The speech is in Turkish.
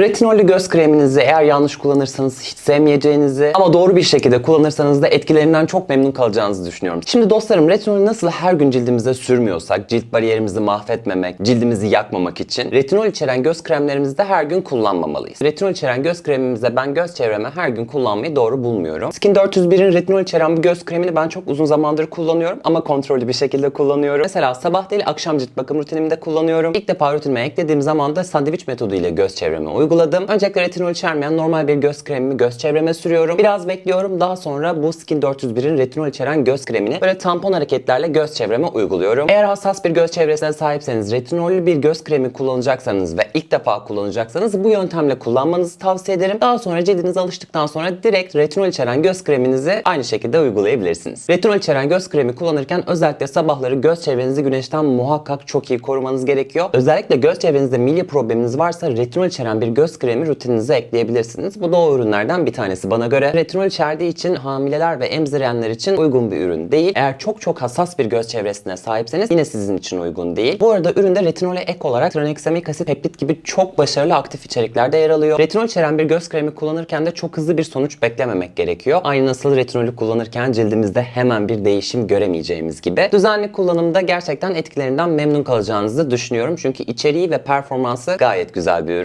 Retinollü göz kreminizi eğer yanlış kullanırsanız hiç sevmeyeceğinizi ama doğru bir şekilde kullanırsanız da etkilerinden çok memnun kalacağınızı düşünüyorum. Şimdi dostlarım retinolü nasıl her gün cildimize sürmüyorsak cilt bariyerimizi mahvetmemek, cildimizi yakmamak için retinol içeren göz kremlerimizi de her gün kullanmamalıyız. Retinol içeren göz kremimize ben göz çevreme her gün kullanmayı doğru bulmuyorum. Skin 401'in retinol içeren bu göz kremini ben çok uzun zamandır kullanıyorum ama kontrollü bir şekilde kullanıyorum. Mesela sabah değil akşam cilt bakım rutinimde kullanıyorum. İlk defa rutinime eklediğim zaman da sandviç metodu ile göz çevreme uyguladım. Öncelikle retinol içermeyen normal bir göz kremimi göz çevreme sürüyorum. Biraz bekliyorum. Daha sonra bu Skin 401'in retinol içeren göz kremini böyle tampon hareketlerle göz çevreme uyguluyorum. Eğer hassas bir göz çevresine sahipseniz, retinollü bir göz kremi kullanacaksanız ve ilk defa kullanacaksanız bu yöntemle kullanmanızı tavsiye ederim. Daha sonra cildiniz alıştıktan sonra direkt retinol içeren göz kreminizi aynı şekilde uygulayabilirsiniz. Retinol içeren göz kremi kullanırken özellikle sabahları göz çevrenizi güneşten muhakkak çok iyi korumanız gerekiyor. Özellikle göz çevrenizde milya probleminiz varsa retinol içeren bir göz kremi rutininize ekleyebilirsiniz. Bu da o ürünlerden bir tanesi bana göre. Retinol içerdiği için hamileler ve emzirenler için uygun bir ürün değil. Eğer çok çok hassas bir göz çevresine sahipseniz yine sizin için uygun değil. Bu arada üründe retinole ek olarak tranexamik asit peptit gibi çok başarılı aktif içeriklerde yer alıyor. Retinol içeren bir göz kremi kullanırken de çok hızlı bir sonuç beklememek gerekiyor. Aynı nasıl retinolü kullanırken cildimizde hemen bir değişim göremeyeceğimiz gibi. Düzenli kullanımda gerçekten etkilerinden memnun kalacağınızı düşünüyorum. Çünkü içeriği ve performansı gayet güzel bir ürün.